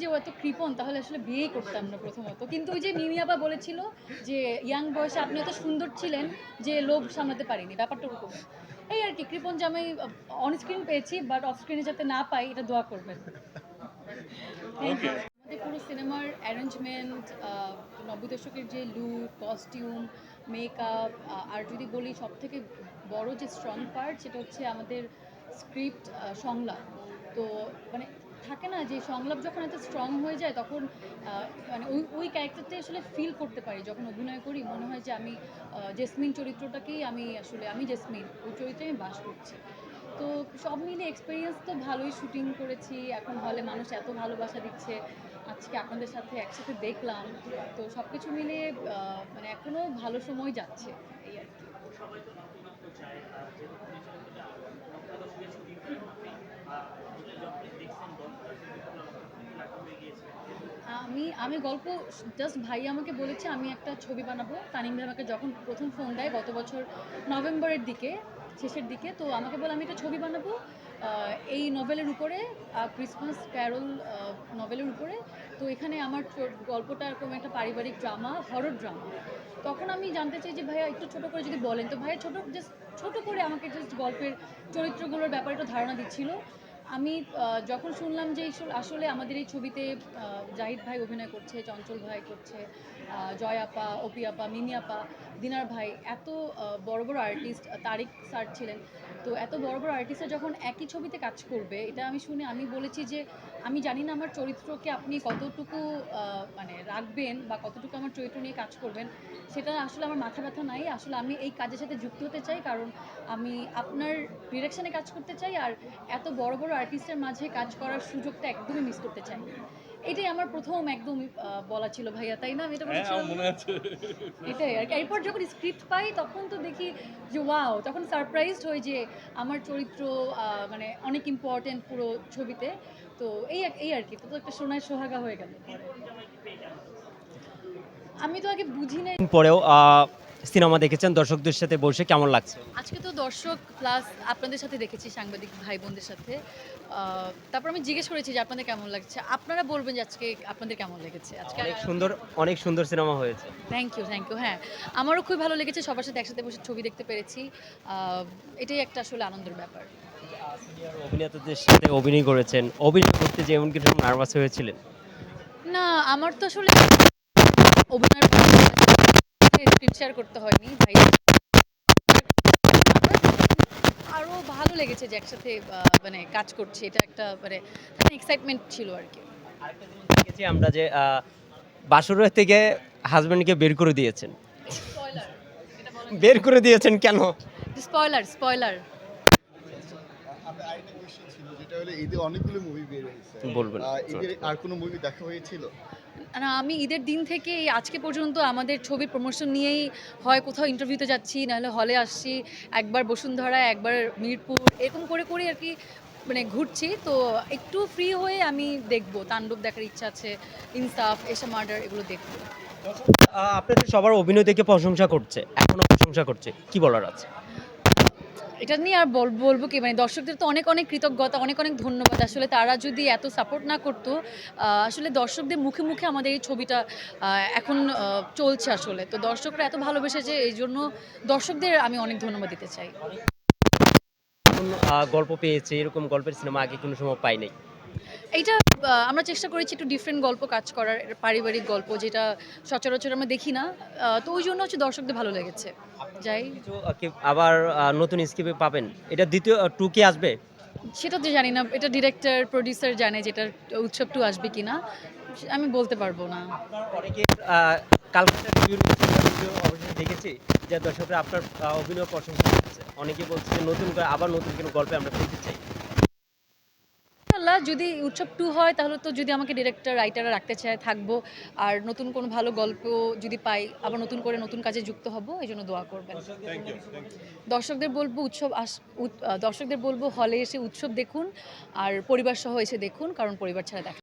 যে ও এত কৃপণ তাহলে আসলে বিয়েই করতাম না প্রথমত। কিন্তু ওই যে মিমিয়াবা বলেছিল যে ইয়াং বয়সে আপনি এত সুন্দর ছিলেন যে লোভ সামলাতে পারিনি। ব্যাপারটা ওরকম। এই আর কি কৃপণ জামাই অন স্ক্রিন পেয়েছি বাট অফ স্ক্রিনে যাতে না পাই এটা দোয়া করবেন। আমাদের পুরো সিনেমার অ্যারেঞ্জমেন্ট নব্বই দশকের যে লুক কস্টিউম মেকআপ আর যদি বলি সব থেকে বড় যে স্ট্রং পার্ট সেটা হচ্ছে আমাদের স্ক্রিপ্ট সংলাপ। তো মানে থাকে না যে সংলাপ যখন এত স্ট্রং হয়ে যায় তখন মানে ওই ওই ক্যারেক্টারটাই আসলে ফিল করতে পারি। যখন অভিনয় করি, মনে হয় যে আমি জেসমিন চরিত্রটাকেই আমি আসলে, আমি জেসমিন ওই চরিত্রে আমি বাস করছি। তো সব মিলে এক্সপিরিয়েন্স তো ভালোই শুটিং করেছি। এখন হলে মানুষ এত ভালোবাসা দিচ্ছে। আজকে আপনাদের সাথে একসাথে দেখলাম। তো সব কিছু মিলে মানে এখনও ভালো সময় যাচ্ছে, এই আর কি। আমি গল্প জাস্ট ভাই আমাকে বলেছে, আমি একটা ছবি বানাবো। তানিম ভাই আমাকে যখন প্রথম ফোন দেয় গত বছর নভেম্বরের দিকে, শেষের দিকে, তো আমাকে বলে, আমি একটা ছবি বানাবো। এই নভেলের উপরে ক্রিসমাস ক্যারল নভেলের উপরে। তো এখানে আমার গল্পটা এরকম একটা পারিবারিক ড্রামা হরর ড্রামা তখন আমি জানতে চাই যে, ভাইয়া, একটু ছোট করে যদি বলেন। তো ভাইয়া ছোট জাস্ট ছোট করে আমাকে জাস্ট গল্পের চরিত্রগুলোর ব্যাপারে একটু ধারণা দিচ্ছিল। আমি যখন শুনলাম যে আসলে- আমাদের এই ছবিতে জাহিদ ভাই অভিনয় করছে, চঞ্চল ভাই করছে জয় আপা, অপি আপা মিমি আপা, দিনার ভাই, এত বড়ো বড় আর্টিস্ট তারিক স্যার ছিলেন। তো এত বড় বড় আর্টিস্টরা যখন একই ছবিতে কাজ করবে, এটা আমি শুনে আমি বলেছি যে, আমি জানি না আমার চরিত্রকে আপনি কতটুকু মানে রাখবেন বা কতটুকু আমার চরিত্র নিয়ে কাজ করবেন সেটা আসলে আমার মাথা ব্যথা নাই। আসলে আমি এই কাজের সাথে যুক্ত হতে চাই কারণ আমি আপনার ডিরেকশনে কাজ করতে চাই আর এত বড় বড় আর্টিস্টের মাঝে কাজ করার সুযোগটা একদমই মিস করতে চাই না। এটাই আমার প্রথম একদম বলা ছিল ভাইয়া তাই না? আমি এটা হ্যাঁ মনে আছে। এটাই আর কি। এরপর যখন স্ক্রিপ্ট পাই তখন তো দেখি যে ওয়াও! তখন সারপ্রাইজড হই যে আমার চরিত্র মানে অনেক ইম্পর্টেন্ট পুরো ছবিতে। তো এই এই আর কি, তো একটা সোনায় সোহাগা হয়ে গেল। আমি তো আগে বুঝি নাই পরেও সিনেমা দেখেছেন দর্শকদের সাথে বসে কেমন লাগছে? আজকে তো দর্শক প্লাস আপনাদের সাথে দেখেছি সাংবাদিক ভাই বোনদের সাথে তারপর আমি জিজ্ঞেস করেছি যে আপনাদের কেমন লাগছে? আপনারা বলবেন যে আজকে আপনাদের কেমন লেগেছে? আজকে অনেক সুন্দর অনেক সুন্দর সিনেমা হয়েছে। থ্যাংক ইউ থ্যাংক ইউ হ্যাঁ। আমারও খুব ভালো লেগেছে সবার সাথে একসাথে বসে ছবি দেখতে পেরেছি। এটাই একটা আসলে আনন্দের ব্যাপার। অভিনেতাদের সাথে অভিনয় করেছেন অভিনয় করতে যে এমন কিছু নার্ভাস হয়েছিলেন? না আমার তো আসলে স্ক্রিপ্ট শেয়ার করতে হয়নি ভাই। আরও ভালো লেগেছে যে একসাথে মানে কাজ করছি। এটা একটা মানে এক্সাইটমেন্ট ছিল আর কি। আরেকটা জিনিস দেখেছি আমরা যে আহ, বাসরের থেকে হাজব্যান্ডকে বের করে দিয়েছেন। এটা বের করে দিয়েছেন কেন? স্পয়লার স্পয়লার আমি আরেকটা কোয়েশ্চেন ছিল যেটা হলো ঈদে অনেকগুলো মুভি বের হয়েছে। বলবেন। আর কোনো মুভি দেখা হয়েছিল? না আমি ঈদের দিন থেকে এই আজকে পর্যন্ত আমাদের ছবির প্রমোশন নিয়েই হয়, কোথাও ইন্টারভিউতে যাচ্ছি, নাহলে হলে আসছি, একবার বসুন্ধরা, একবার মিরপুর, এরকম করে করে আর কি মানে ঘুরছি। তো একটু ফ্রি হয়ে আমি দেখব, তাণ্ডব দেখার ইচ্ছা আছে ইনসাফ এসা মার্ডার এগুলো দেখব। আপনাদের সবার অভিনয় দেখে প্রশংসা করছে এখনও প্রশংসা করছে, কি বলার আছে? এটা নিয়ে আর বল- বলব কি মানে দর্শকদের তো অনেক অনেক কৃতজ্ঞতা, অনেক অনেক ধন্যবাদ। আসলে তারা যদি এত সাপোর্ট না করতো আসলে দর্শকদের মুখে মুখে আমাদের এই ছবিটা এখন চলছে আসলে। তো দর্শকরা এত ভালোবেসেছে এই জন্য দর্শকদের আমি অনেক ধন্যবাদ দিতে চাই। গল্প পেয়েছে, এরকম গল্পের সিনেমা আগে কোনো সময় পাই নাই। এইটা আমরা চেষ্টা করেছি একটু ডিফারেন্ট গল্প কাজ করার পারিবারিক গল্প যেটা সচরাচর আমরা দেখি না। তো ওই জন্য হচ্ছে দর্শকদের ভালো লেগেছে। যাই। কি- আবার নতুন স্কিপে পাবেন। এটা দ্বিতীয় টু কি আসবে? সেটা তো জানি না। এটা ডিরেক্টর প্রডিউসার জানে যেটা উৎসব টু আসবে কিনা। আমি বলতে পারব না। অনেকে অবশ্যই দেখেছি যে দর্শকরা আপনার অভিনয় প্রশংসা করছে। অনেকে বলছে নতুন করে আবার নতুন কোনো গল্পে আমরা পেতে চাই। যদি উৎসব টু হয় তাহলে তো যদি আমাকে ডিরেক্টর রাইটাররা রাখতে চায় থাকব। আর নতুন কোনো ভালো গল্প যদি পাই আবার নতুন করে নতুন কাজে যুক্ত হব এই জন্য দোয়া করবেন। দর্শকদের বলব উৎসব আস দর্শকদের বলব হলে এসে উৎসব দেখুন আর পরিবার সহ এসে দেখুন কারণ পরিবার ছাড়া দেখা